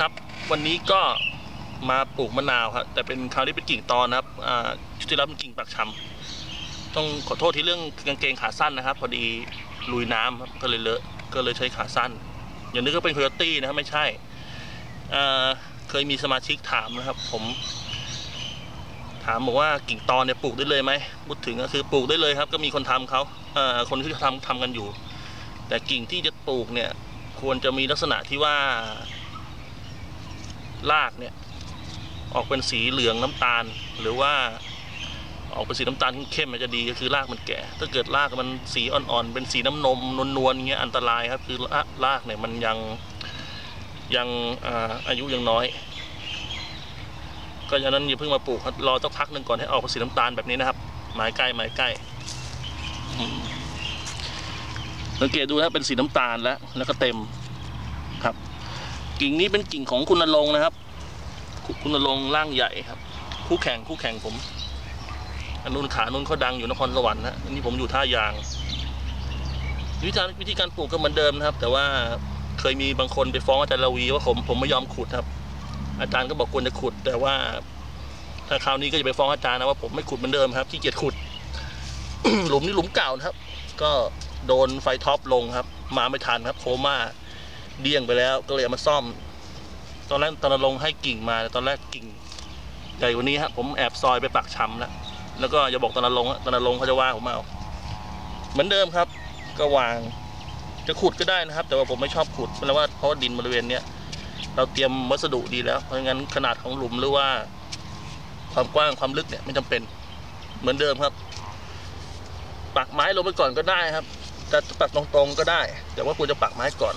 ครับ วันนี้ก็มาปลูกมะนาวครับแต่เป็นคราวนี้เป็นกิ่งตอนนะครับอ่าชุดที่แล้วเป็นกิ่งปักชำต้องขอโทษที่เรื่องกางเกงขาสั้นนะครับ พอดีลุยน้ำครับก็เลยเลอะก็เลยใช้ขาสั้น อย่างนี้ก็เป็นโคโยตี้นะครับไม่ใช่เคยมีสมาชิกถามนะครับ ผม ถามบอกว่ากิ่งตอนเนี่ยปลูกได้เลยไหมพูดถึงก็คือปลูกได้เลยครับ ก็มีคนทำเขาคนที่ทำทำกันอยู่ แต่กิ่งที่จะปลูกเนี่ยควรจะมีลักษณะที่ว่า รากเนี่ยออกเป็นสีเหลืองน้ำตาล หรือว่าออกเป็นสีน้ำตาลเข้มๆมันจะดีก็คือรากมันแก่ ถ้าเกิดรากมันสีอ่อนๆ เป็นสีน้ำนมนวลๆอย่างเงี้ยอันตรายครับคือรากเนี่ยมันยังยังอาอายุยังน้อย ก็ฉะนั้นอย่าเพิ่งมาปลูกรับรอสักพักหนึ่งก่อนให้ออกเป็นสีน้ำตาลแบบนี้นะครับ หมายใกล้หมายใกล้สังเกตดูนะเป็นสีน้ำตาลแล้วแล้วก็เต็ม กิ่งนี้เป็นกิ่งของคุณนรงนะครับ คุณนรงร่างใหญ่ครับ คู่แข่งคู่แข่งผมอันนู้นขานู้นเขาดังอยู่นครสวรรค์นะอันนี้ผมอยู่ท่ายาง วิธีการวิธีการปลูกก็เหมือนเดิมนะครับ แต่ว่าเคยมีบางคนไปฟ้องอาจารย์ละวีว่าผมผมไม่ยอมขุดครับ อาจารย์ก็บอกควรจะขุด แต่ว่าถ้าคราวนี้ก็จะไปฟ้องอาจารย์นะว่าผมไม่ขุดเหมือนเดิมครับขี้เกียจขุด หลุมนี่หลุมเก่านะครับ ก็โดนไฟท็อปลงครับ มาไม่ทันครับ โคม่า เดี้ยงไปแล้วก็เลยเอามาซ่อม ตอนแรกตอนนลงให้กิ่งมาตอนแรกกิ่งใหญ่กว่านี้ครับผมแอบซอยไปปักช้ำแล้วแล้วก็อย่าบอกตอนนลงค์อะตอนลงเขาจะว่าผมเอาเหมือนเดิมครับ ก็วางจะขุดก็ได้นะครับ แต่ว่าผมไม่ชอบขุดเพราะว่าเพราะว่าดินบริเวณเนี้ยเราเตรียมวัสดุดีแล้ว เพราะงั้นขนาดของหลุมหรือว่า ความกว้างความลึกเนี่ยไม่จำเป็นเหมือนเดิมครับ ปักไม้ลงไปก่อนก็ได้ครับจะปักตรงๆก็ได้ แต่ว่าควรจะปักไม้ก่อน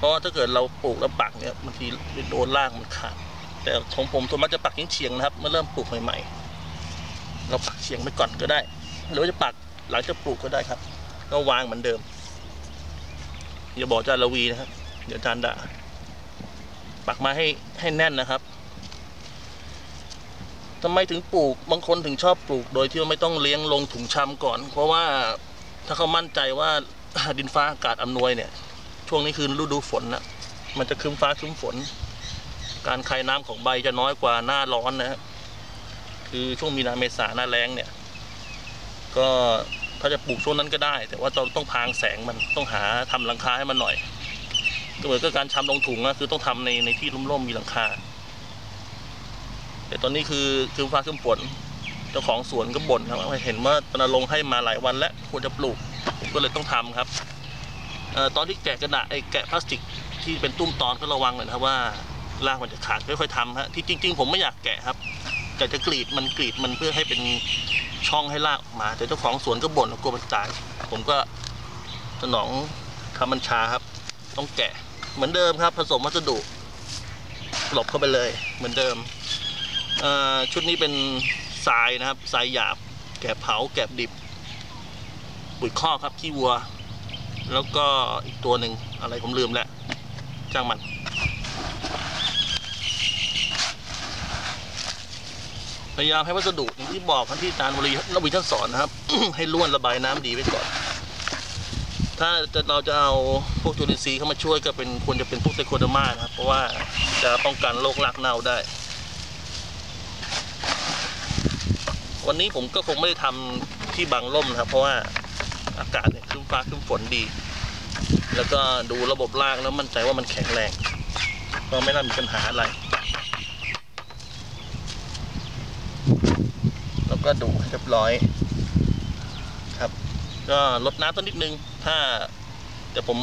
เพราะว่าถ้าเกิดเราปลูกแล้วปักเนี่ยบางทีโดนรากมันขาดแต่ของผมส่วนมากจะปักเฉียงนะครับเมื่อเริ่มปลูกใหม่ๆ เราปักเฉียงไปก่อนก็ได้ หรือจะปักหลังจากปลูกก็ได้ครับ ก็วางเหมือนเดิมอย่าบอกอาจารย์ละวีนะครับเดี๋ยวอาจารย์ด่าปักมาให้ให้แน่นนะครับทำไมถึงปลูกบางคนถึงชอบปลูก โดยที่ไม่ต้องเลี้ยงลงถุงชำก่อน เพราะว่าถ้าเขามั่นใจว่าดินฟ้าอากาศอำนวยเนี่ย ช่วงนี้คือฤดูฝนนะมันจะคึ้มฟ้าคึ้มฝน การคายน้ำของใบจะน้อยกว่าหน้าร้อนนะคือช่วงมีนาเมษาหน้าแล้งเนี่ย ก็ถ้าจะปลูกช่วงนั้นก็ได้ แต่ว่าเราต้องพางแสงมันต้องหาทำหลังคาให้มันหน่อยก็เหมือนกับการชำลงถุงนะคือต้องทำในในที่ร่มๆมีหลังคา แต่ตอนนี้คือคือฟ้าขึ้นฝนเจ้าของสวนก็บ่นครับว่าเห็นว่าตนลงให้มาหลายวันแล้วควรจะปลูกผมก็เลยต้องทำครับ ตอนที่แกะกระดาษไอ้แกะพลาสติกที่เป็นตุ้มตอนก็ระวังหน่อยนะครับว่ารากมันจะขาดค่อยๆทำฮะที่จริง ๆ ผมไม่อยากแกะครับแต่จะกรีดมันกรีดมันเพื่อให้เป็นช่องให้รากออกมา แต่เจ้าของสวนก็บ่นกลัวมันตาย ผมก็สนองคำบัญชาครับ ต้องแกะเหมือนเดิมครับ ผสมวัสดุหลบเข้าไปเลย เหมือนเดิมชุดนี้เป็นทรายนะครับทรายหยาบ แกะเผาแกะดิบปุ๋ยข้อกครับขี้วัว แล้วก็อีกตัวหนึ่งอะไรผมลืมแล้วจ้างมัน พยายามให้วัสดุอย่างที่บอกครับที่อาจารย์วรีนวีท่านสอนนะครับ ให้ล้วนระบายน้ำดีไว้ก่อน ถ้าจะเราจะเอาพวกจุลินทรีย์เข้ามาช่วยก็เป็นควรจะเป็นพวกไซโคเดอร์มานะครับ เพราะว่าจะป้องกันโรครากเน่าได้วันนี้ผมก็คงไม่ได้ทำที่บังร่มนะครับ เพราะว่า อากาศเนี่ยคึ้มฟ้าคึ้มฝนดี แล้วก็ดูระบบรากแล้วมั่นใจว่ามันแข็งแรง ก็ไม่น่ามีปัญหาอะไร แล้วก็ดูเรียบร้อย ครับ ก็ลดน้ำต้นนิดนึง ถ้าแต่ผม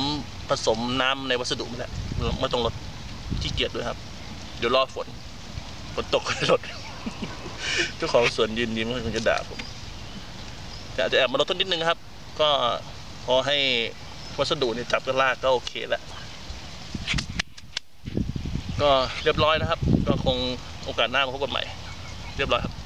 ผสมน้ำในวัสดุมาแล้วไม่ต้องลดขี้เกียจด้วยครับ เดี๋ยวรอฝนฝนตกก็ลดเจ้าของสวนยืนยิ้มคงจะด่าผมแต่อาจจะแอบมาลดต้นนิดนึงครับ ก็พอให้วัสดุเนี่ยจับกับรากก็โอเคแล้ว ก็เรียบร้อยนะครับ ก็คงโอกาสหน้ามาพบกันใหม่ เรียบร้อยครับ